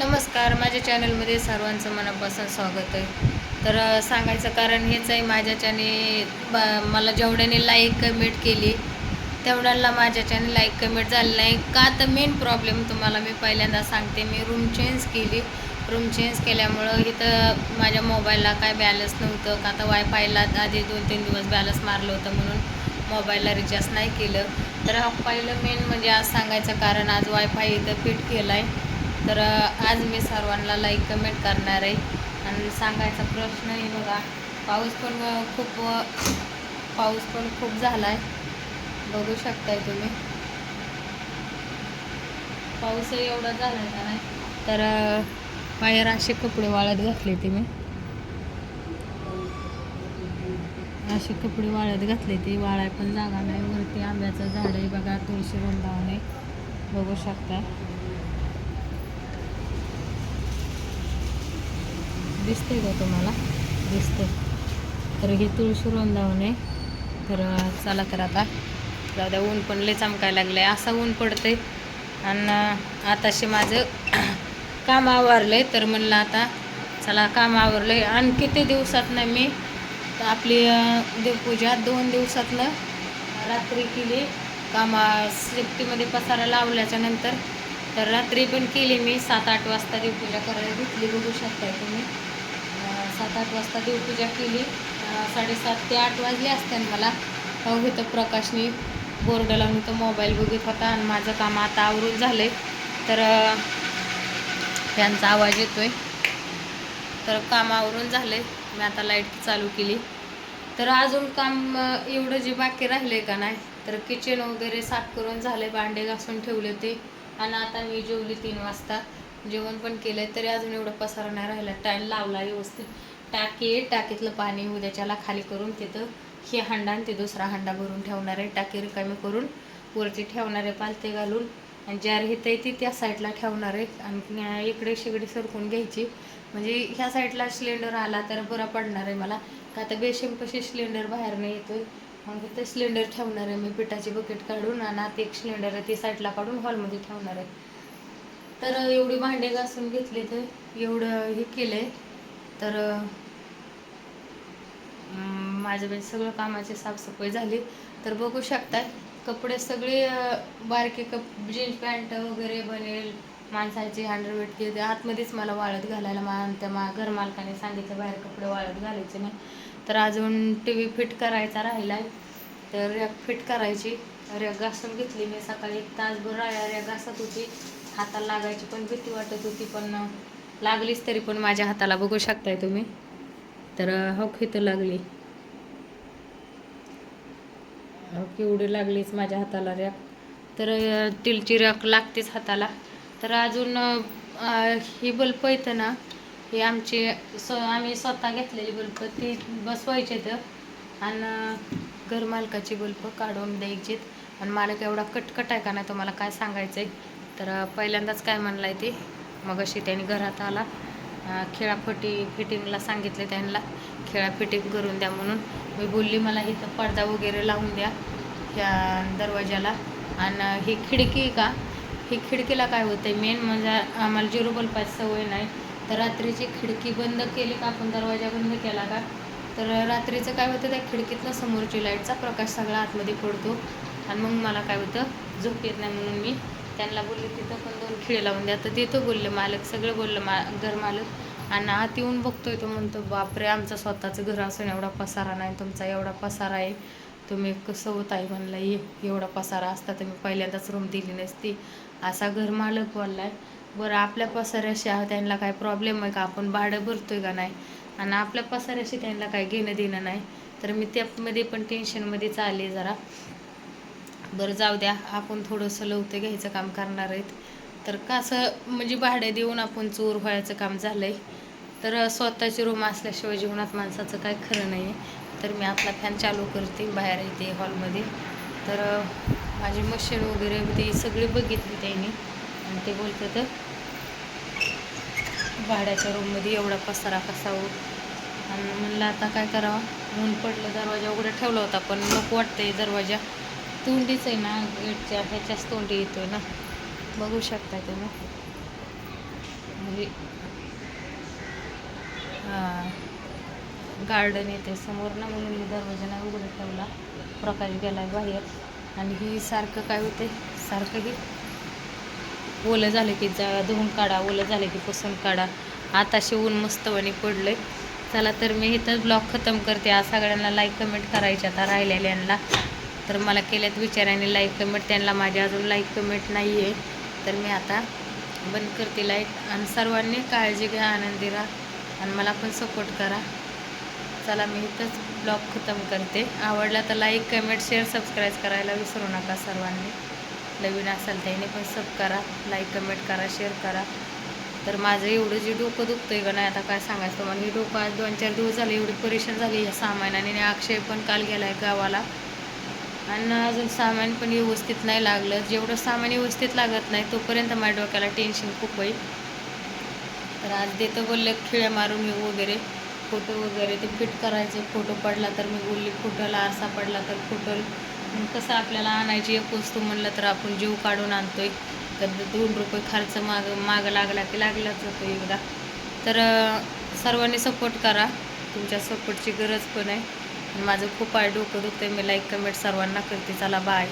नमस्कार माझ्या चॅनलमध्ये सर्वांचं मनापासून स्वागत आहे. तर सांगायचं कारण हेच आहे माझ्याच्याने ब- मला जेवढ्याने लाईक कमेंट केली तेवढ्याला माझ्याच्याने लाईक कमेंट झालं नाही. का तर मेन प्रॉब्लेम तुम्हाला मी पहिल्यांदा सांगते मी रूम चेंज केली. रूम चेंज केल्यामुळं इथं माझ्या मोबाईलला काय बॅलन्स नव्हतं. का तर वायफायला आधी दोन तीन दिवस बॅलन्स मारलं होतं म्हणून मोबाईलला रिचार्ज नाही केलं. तर हा पहिलं मेन म्हणजे आज सांगायचं कारण आज वायफाय इथं फिट केलं आहे तर आज मी सर्वांना लाईक कमेंट करणार आहे. आणि सांगायचा प्रश्न आहे बघा पाऊस पण खूप पाऊस पण खूप झाला आहे बघू शकताय तुम्ही. पाऊसही एवढा झाला आहे का नाही? तर बाहेर असे कपडे वाळत घातले ते मी. असे कपडे वाळत घातले ते. वाळाय पण जागा नाही. वरती आंब्याचं झाड आहे बघा तुळशी वृंदावन आहे. बघू शकता दिसते का तुम्हाला? दिसते तर हे तुळशी वृंदावन आहे. तर चला तर आता जाऊ द्या ऊन पण लय चमकायला लागलं आहे असं ऊन पडतंय. आणि आताशी माझं काम आवरलं आहे तर म्हणलं आता चला काम आवरलं आहे आणि किती दिवसात ना मी आपली देवपूजा दोन दिवसातनं रात्री केली. कामा सेफ्टीमध्ये पसारा लावल्याच्या नंतर. तर रात्री पण केली मी. सात आठ वाजता देवपूजा करायला घेतली. बघू शकताय तुम्ही. सात आठ वाजता देवपूजा केली. साडेसात ते आठ वाजले असते मला तेव्हा इथं प्रकाशनी बोर्ड लावून तो मोबाईल बघत होता आणि माझं काम आता आवरून झालं आहे तर त्यांचा आवाज येतो आहे तर काम आवरून झाले मी आता लाइट चालू केली. तर अजून काम एवढं जे बाकी राहिले का नाही तर किचन वगैरे साफ करून झाले भांडे घासून ठेवले ते आणि आता मी जेवली तीन वाजता. जेवण पण केलंय तरी अजून एवढं पसारा नाही राहिला. टाईम लावला व्यवस्थित. टाकी टाकीतलं पाणी उद्याच्याला खाली करून तिथं हे हांडा आणि ते दुसरा हंडा भरून ठेवणार आहे. टाकी रिकामी करून वरती ठेवणार आहे पालते घालून. आणि ज्या रेत आहे ती त्या साईडला ठेवणार आहे आणि इकडे शेगडी सरकून घ्यायची. म्हणजे ह्या साईडला सिलेंडर आला तर बरा पडणार आहे मला. का तर कशी सिलेंडर बाहेर नाही येतोय. मग ते सिलेंडर ठेवणार आहे मी. पिठाची बकेट काढून आणि आता एक सिलेंडर आहे ती साईडला काढून हॉलमध्ये ठेवणार आहे. तर एवढी भांडे घासून घेतले तर एवढं हे केलंय. तर माझ्या माझं सगळं कामाची साफसफाई झाली. तर बघू शकताय कपडे सगळे बारके कप जीन्स पॅन्ट वगैरे बनेल माणसाची हँडरवेट घेते. आतमध्येच मला वाळत घालायला मा त्या मा घरमालकाने सांगितलं बाहेर कपडे वाळत घालायचे नाही. तर अजून टी व्ही फिट करायचा राहिला आहे तर रॅक फिट करायची. रॅक घासून घेतली मी. सकाळी एक तासभर राया रॅक घासत होती. हाताला लागायची पण भीती वाटत होती पण लागलीच तरी पण माझ्या हाताला बघू शकताय तुम्ही. तर हो तर लागली. हो केवढी लागलीच माझ्या हाताला रॅक. तर तिलची रॅक लागतेच हाताला. तर अजून ही बल्ब येतं ना ही आमची स आम्ही स्वतः घेतलेली बल्ब ती बसवायचे तर आणि घरमालकाची बल्ब काढून द्यायचीत. आणि मालक एवढा कटकट आहे का नाही तुम्हाला काय सांगायचं आहे तर पहिल्यांदाच काय म्हणला आहे ते? मग अशी त्यांनी घरात आला. अं, खेळाफटी फिटिंगला सांगितले त्यांना खेळा फिटिंग करून द्या म्हणून. मी बोलली मला इथं पडदा वगैरे लावून द्या ह्या दरवाजाला आणि ही खिडकी का? ही खिडकीला काय होतं मेन म्हणजे आम्हाला झिरो बल्बाची सवय नाही. तर रात्रीची खिडकी बंद केली का? आपण दरवाजा बंद केला का? तर रात्रीचं काय होतं? त्या खिडकीतनं समोरची लाईटचा प्रकाश सगळा आतमध्ये पडतो. आणि मग मला काय होतं? झोप येत नाही म्हणून मी त्यांना बोलले तिथं पण दोन खिळे लावून द्या. तर तिथं बोलले मालक सगळं बोललं मा घर मालक. आणि आत येऊन बघतोय तो म्हणतो बापरे आमचं स्वतःचं घर असून एवढा पसारा नाही तुमचा एवढा पसारा आहे. तुम्ही कसं होत आहे म्हणलं ये एवढा पसारा असता तर मी पहिल्यांदाच रूम दिली नसती. असा घर मालक बोललाय. बरं आपल्या पसाऱ्याशी आहोत त्यांना काय प्रॉब्लेम आहे का? आपण भाडं भरतोय का नाही? आणि आपल्या पसाऱ्याशी त्यांना काय घेणं देणं नाही? तर मी त्यामध्ये पण टेन्शनमध्येच आले जरा. बरं जाऊ द्या आपण थोडंसं लवतं घ्यायचं काम करणार आहेत. तर कसं म्हणजे भाडं देऊन आपण चोर व्हायचं काम झालं आहे तर स्वतःची रूम असल्याशिवाय जीवनात माणसाचं काय खरं नाही आहे तर मी आपला फॅन चालू करते बाहेर येते हॉलमध्ये. तर माझी मशीन वगैरे ते सगळी बघितली त्यांनी. आणि ते बोलतं तर भाड्याच्या रूममध्ये एवढा पसारा कसा हो आणि म्हणलं आता काय करावं? ऊन पडलं दरवाजा उघडा ठेवला होता पण नको आहे दरवाजा. तोंडीच आहे ना गेटच्या ह्याच्याच तोंडी येतोय ना. बघू शकता तुम्ही. म्हणजे गार्डन येते समोर ना म्हणून मी दरवाजा नाही उघडं ठेवला. प्रकाश गेलाय बाहेर. आणि ही सारखं काय होते सारखं ही ओलं झालं की जा धुवून काढा ओलं झालं की पुसून काढा. आता शिवून मस्तवानी पडलंय. चला तर मी इथं ब्लॉग खतम करते. आज सगळ्यांना लाईक कमेंट करायच्या आता राहिलेल्यांना. तर मला केल्यात विचाराने लाईक कमेंट त्यांना माझ्या अजून लाईक कमेंट नाही आहे तर मी आता बंद करते लाईक आणि सर्वांनी काळजी घ्या आनंदी राहा. आणि मला पण सपोर्ट करा. चला मी इथंच ब्लॉग खतम करते. आवडला तर लाईक कमेंट शेअर सबस्क्राईब करायला विसरू नका सर्वांनी. नवीन असाल त्याने पण सब करा. लाईक कमेंट करा शेअर करा. तर माझं एवढं जे डोकं दुखतंय का नाही आता काय सांगायचं तुम्हाला? हे डोकं आज दोन चार दिवस झाले एवढी परेशान झाली. या सामानाने आणि अक्षय पण काल गेला आहे गावाला. आणि अजून सामान पण व्यवस्थित नाही लागलं. जेवढं सामान व्यवस्थित लागत नाही तोपर्यंत माझ्या डोक्याला टेन्शन खूप आहे तर आज देतं बोलले खिळ्या मारून येऊ वगैरे. फोटो वगैरे ते फिट करायचे. फोटो पडला तर मी बोलली फोटोला आरसा पडला तर फोटो कसं आपल्याला आणायची एक वस्तू म्हणलं तर आपण जीव काढून आणतोय. तर दोन रुपये खर्च माग माग लागला की लागलाच होतो एकदा. तर सर्वांनी सपोर्ट करा. तुमच्या सपोर्टची गरज पण आहे. माझं खूप आहे डोकं दुखते मी लाईक कमेंट सर्वांना करते. चला बाय